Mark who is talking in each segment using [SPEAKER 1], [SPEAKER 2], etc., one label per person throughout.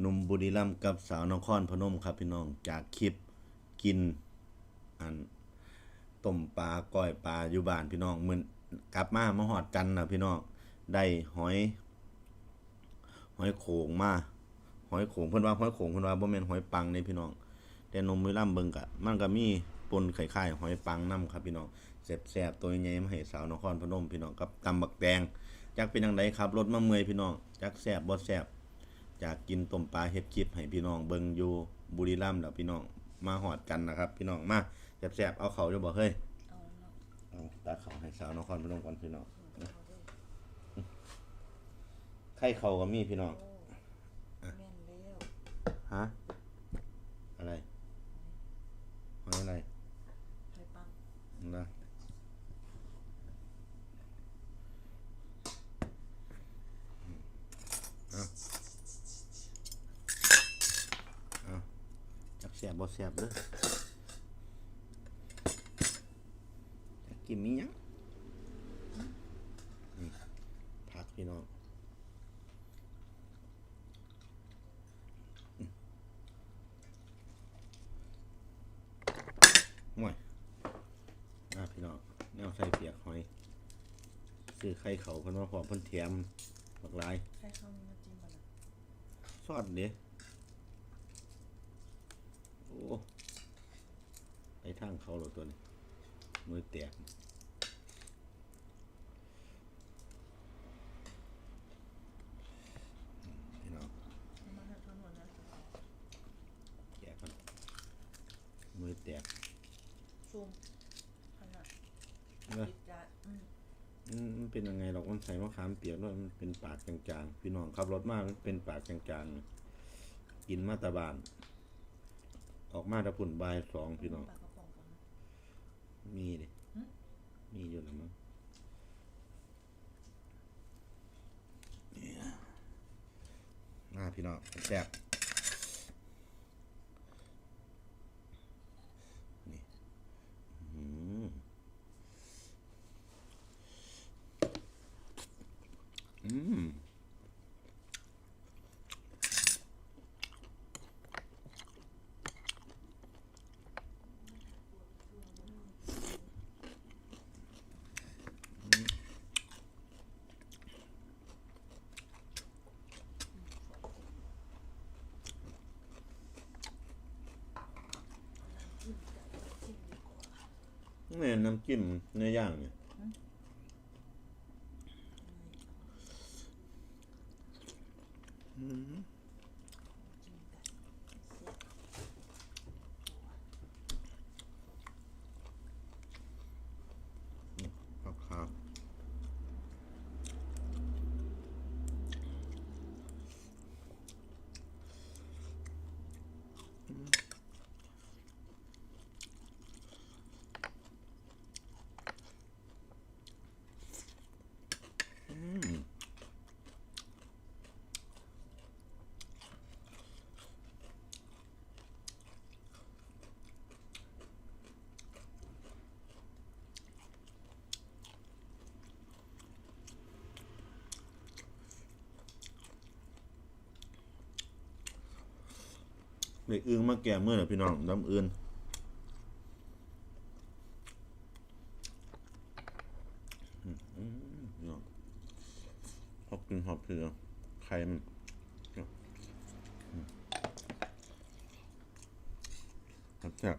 [SPEAKER 1] หนุ่มบุรีรัมย์กับสาวนครพนมครับพี่น้องจากคลิปกินอันต้มปลาก้อยปลาอยู่บ้านพี่น้องมื้อกลับมามาหอดกันนะพี่น้องได้หอย หอยโขงมาหอยโขงเพิ่นว่าหอยโขงเพิ่นว่าบ่แม่นหอยปังนี่พี่น้อง แต่นมบุรีรัมย์เบิ่งกะมันก็มีปนไข่ๆหอยปังนํครับพี่น้องแซ่บๆตัวใหญ่มาให้สาวนครพนมพี่น้องกับตำบักแตงจักเป็นจังไดครับรถมาเมื่อยพี่น้องจักแซ่บบ่แซ่บ จากกินต้มปลาเฮ็ดคลิปให้พี่น้องเบิ่งอยู่บุรีรัมย์แล้วพี่น้องมาฮอดกันนะครับ พี่น้องมาแซ่บๆเอาเขาจะบ่เฮ้ย
[SPEAKER 2] เอาเนาะ
[SPEAKER 1] เอาตาเขาให้สาวนครพนมก่อนพี่น้องนะไข่เขาก็มีพี่น้อง
[SPEAKER 2] โอ้แม่นแล้ว
[SPEAKER 1] ฮะอะไรหอยอะไร
[SPEAKER 2] ไข่ปัง
[SPEAKER 1] นะเอาเอาจัก แซ่บบ่แซ่บเด้อจักกินมีหยังนี่ผักพี่น้องอืมห่วยอ่าพี่น้องแนวใส่เปียกหอยซื้อไข่เขาเพิ่นว่าพอเพิ่นแถมบักหลาย
[SPEAKER 2] ไข่ข้าวมีน้ำจิ้มบ่ล่ะ
[SPEAKER 1] ซอสเด้โอ้ ไปทางเขาเหรอตัวนี้ มือแตกพี่น้อง
[SPEAKER 2] เอามาให้ทั้งหมดนะ
[SPEAKER 1] แกะก่อนมือแตก
[SPEAKER 2] ซูมขนาด
[SPEAKER 1] เนอะ
[SPEAKER 2] ติดจานอืม
[SPEAKER 1] อืมมันเป็นยังไงหรอกมันใส่มะขามเปียกด้วยมันเป็นปากจางๆ พี่น้องขับรถมามันเป็นปากจางๆกินมาตาบาน ออกมาตะพุ่นบายสองพี่น้อง
[SPEAKER 2] ปลากระป๋องกันนะ
[SPEAKER 1] มีดิ
[SPEAKER 2] หึ
[SPEAKER 1] มีอยู่แล้วมั้งนี่นะน่าพี่น้องแซ่บนี่อืมอืม นี่ยน้ำจิ้มเนื้อย่างเนี่ย ด็กอึ้งมาแก่เมื่อไหร่พี่น้องน้ำอื่นอืมอืมพี่น้องหอบกินหอบเผือไข่มันครับแซ่บ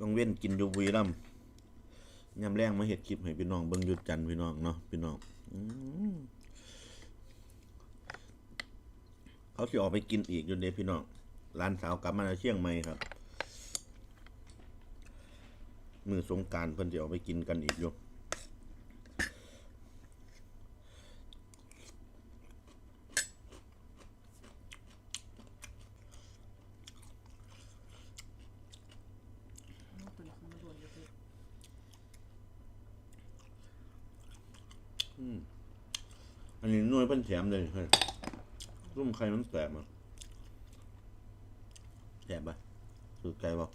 [SPEAKER 1] ต้องเว้นกินยู่บุรีรัมยำแรงมาเห็ดคลิปให้พี่น้องเบิ่งยุดจันพี่น้องเนาะพี่น้องอืม เขาสิออกไปกินอีกอยู่เด้พี่น้องร้านสาวกลับมาเชียงใหม่ครับ มือสงการเพิ่นจะออกไปกินกันอีกอยู่
[SPEAKER 2] มันเป็นของด่วนอยู่พี่
[SPEAKER 1] อันนี้น่วยเพิ่นแถมเลยเฮ้ย รุ่มใครมันแสบอะแสบปะสุดใจ
[SPEAKER 2] บอ
[SPEAKER 1] ก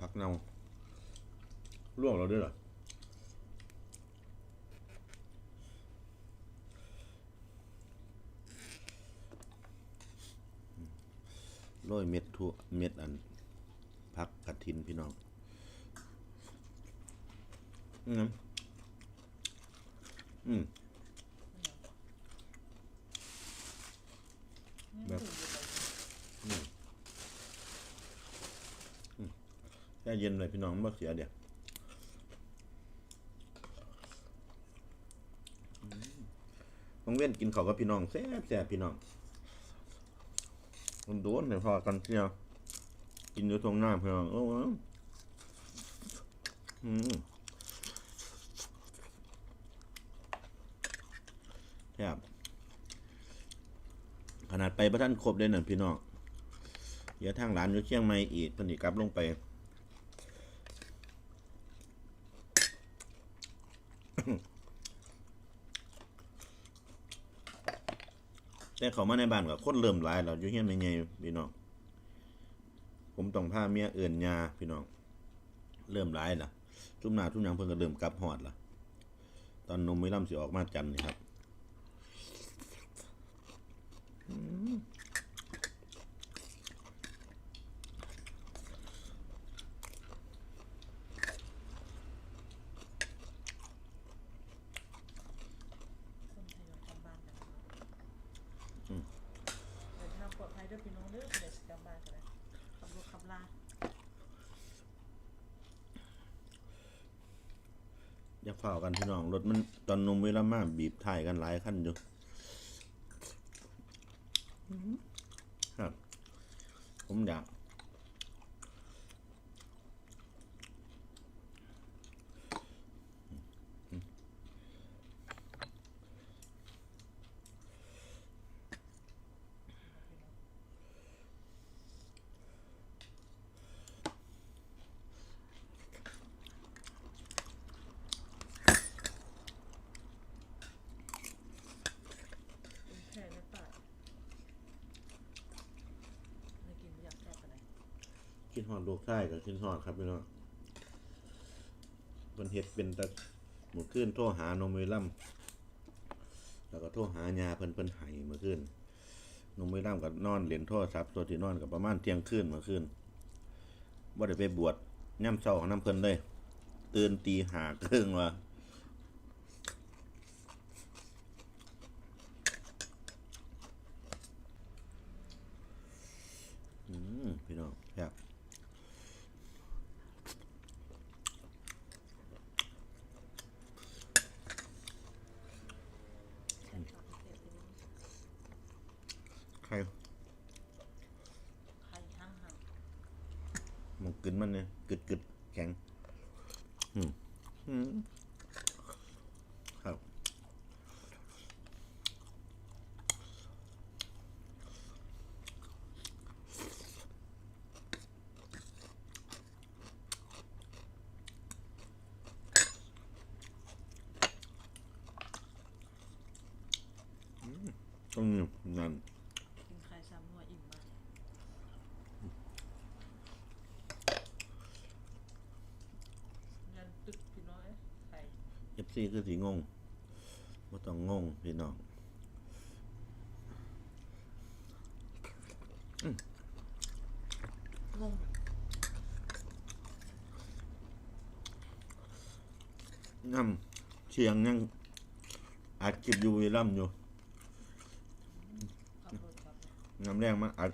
[SPEAKER 1] พักเน่ร่วกเราด้วยเหรอ โรยเม็ดทั่วเม็ดอันผักกระถินพี่น้องอืมอืมแบบแช่เย็นเลยพี่น้องบ่เสียเดี๋ยวต้องเว้นกินเขากับพี่น้องแซ่บแซ่บพี่น้อง มันโดนเดี๋ยวพอกันเที่ยวกินอยู่ตรงหน้าเพี่องโอ้โหอืมแซ่บขนาดไปพระท่านครบเลยน่ะพี่น้องเดี๋ยวทางร้านอยู่เชียงใหม่อีกพิ่นสิกลับลงไป แต่เขามาในบ้านกับคนเริ่มหลายเราอยู่เฮียนไม่ไงพี่น้องผมต้องพาเมียเอื่นยาพี่น้อง เริ่มหลายล่ะทุ่มหน้าทุ่มยังเพิ่นก็เริ่มกลับฮอดล่ะ ตอนนมไม่ล่ำสิออกมาจันทร์นี่ครับอืม
[SPEAKER 2] คนไทยเราทำบ้านกันเดินทางปลอดภัยด้วยพี่น้องเด้อเดี๋ยวจะกลับบ้านกันเลยขับรถขับลา
[SPEAKER 1] อย่า เฝ้ากันพี่น้องรถมันตอนนมเวลามาบีบท้ายกันหลายขั้นอยู่ครับผมอยาก
[SPEAKER 2] เป็นแค่และป่าไม่กินไม่อยากแซ่บอะไร
[SPEAKER 1] คิ ดฮอดลูกชายกับคิดฮอดครับพี่น้องเพิ่นเฮ็ดเป็นแต่หมู่คืนโทรหานมเวลัมแล้วก็โทรหายาเพิ่นเพิ่นไห้มื่อคืนนมเวลัมก็นอนเล่นโทรศัพท์ตัวที่นอนก็ประมาณเที่ยงคืนมื่อคืนบ่ได้ไปบวชย่ำเช้าของน้ำเพิ่นเลยตื่นตีห้าครึ่งว่าอืมพี่น้องครับ
[SPEAKER 2] แซ่บปากพิเศษพี่น้อง
[SPEAKER 1] ใคร
[SPEAKER 2] ไข่ห้างห่าง
[SPEAKER 1] มันกึนมันเนี่ยกึดกึดแข็ง อืมครับอืมตรงนี้นั่น
[SPEAKER 2] ไข่ซ้ำหัวอิ่มมากยันตึกพี่น้อยไข่
[SPEAKER 1] เอฟ ซีคือสีงงว่ต้องงงพี่น้องน้ำเชียงยังอัดคลิปอยู่วีรัมย์อยู่น้ำแรงมาอัด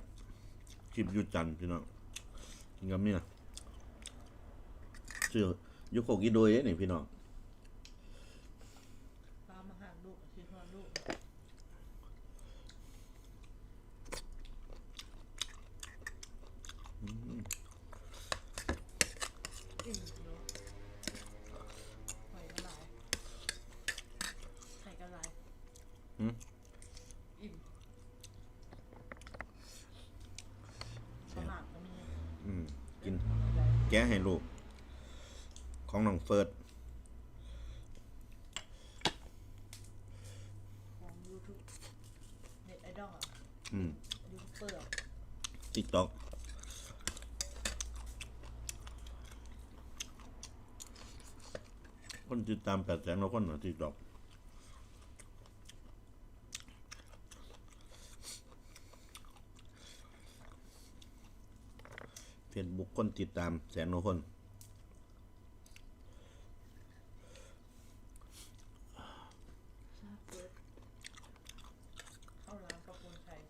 [SPEAKER 1] คลิปอยู่จันพี่น้องงำเนี่ยเสือยุคโคกิโดยเด้นี่พี่น้องะให้ลูก ของน้องเฟิร์ส
[SPEAKER 2] ติด
[SPEAKER 1] ตกต็อกคนติดตามแปดแสนกว่าคนเหรอติ๊กต็อก เฟซบุ๊กคนติดตามแสนกว่าคน
[SPEAKER 2] เปิดเข้าร้านประปูนไทย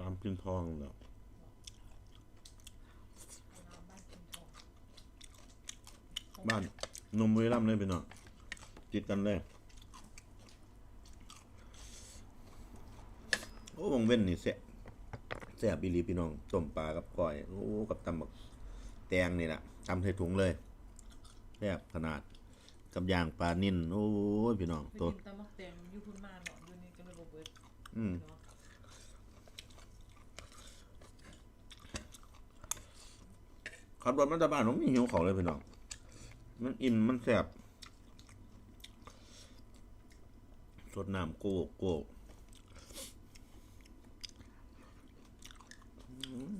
[SPEAKER 1] รามพินทอง
[SPEAKER 2] เข้าร้านบ้านคุณทอง
[SPEAKER 1] บ้านนมบุรีรัมย์เลยพี่น้องติดกันเลย โอ้วง เว้นนี่แซ่บแซ่บอีหลีพี่น้องต้มปลากับก้อยโอ้กับตำบักแตงนี่แหละตำใส่ถุงเลยแซ่บขนาดกับย่างปลานิ่นโอ้ยพี่น้องตัว
[SPEAKER 2] ตำมักแตงอยูพุ่นมาเนาะอยูนี่ก็เลยบ่เบิด
[SPEAKER 1] อืมขับรถมาจากบ้านผมมีหิวเขาวเลยพี่น้องมันอิ่มมันแซ่บสดน้ำโก้โก้อืม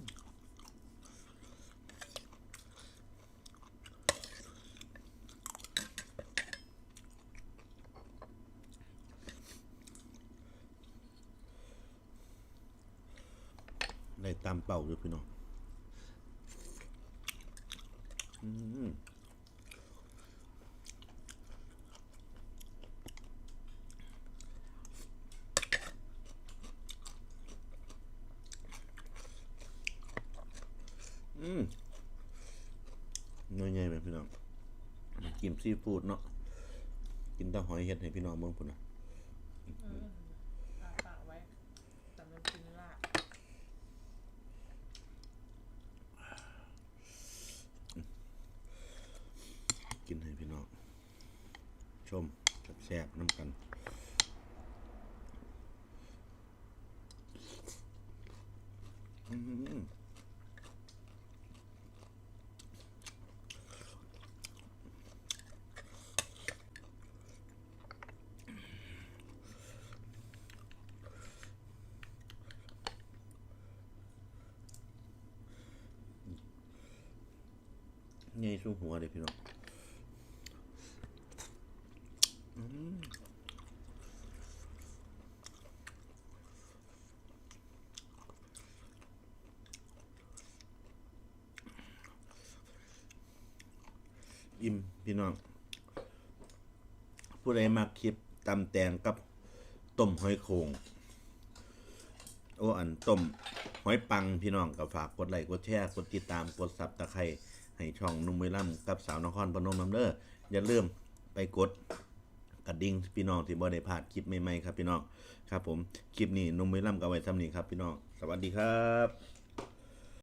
[SPEAKER 1] ได้ตามเป่าเลยพี่น้อง อืมอืมน้อยใหญ่ไหมพี่น้องกินซีฟู้ดเนาะกินตะหอยเห็ดให้พี่น้องเบิ่งพุ่นนะ
[SPEAKER 2] เออปากปากไว้แต่มันกินลาบ
[SPEAKER 1] กินให้พี่น้อง ชมแซ่บๆน้ำกันอืมใหญ่สู้หัวเลยพี่น้อง อิ่มพี่ น้อง ผู้ใดมาคลิปตำแตงกับต้มหอยโขงโอ้อันต้มหอยปังพี่น้องก็ฝากกดไลค์กดแชร์กดติดตามกดซับตะไคร้ให้ช่องนุ่มเวล่ำกับสาวนครพนมน้ำเด้ออย่าลืมไปกดกระดิ่งพี่น้องที่บ่ได้พลาดคลิปใหม่ๆครับพี่น้องครับผมคลิปนี้นุ่มเวล่ำกับไว้ซ้ำนี้ครับพี่น้อง สวัสดีครับ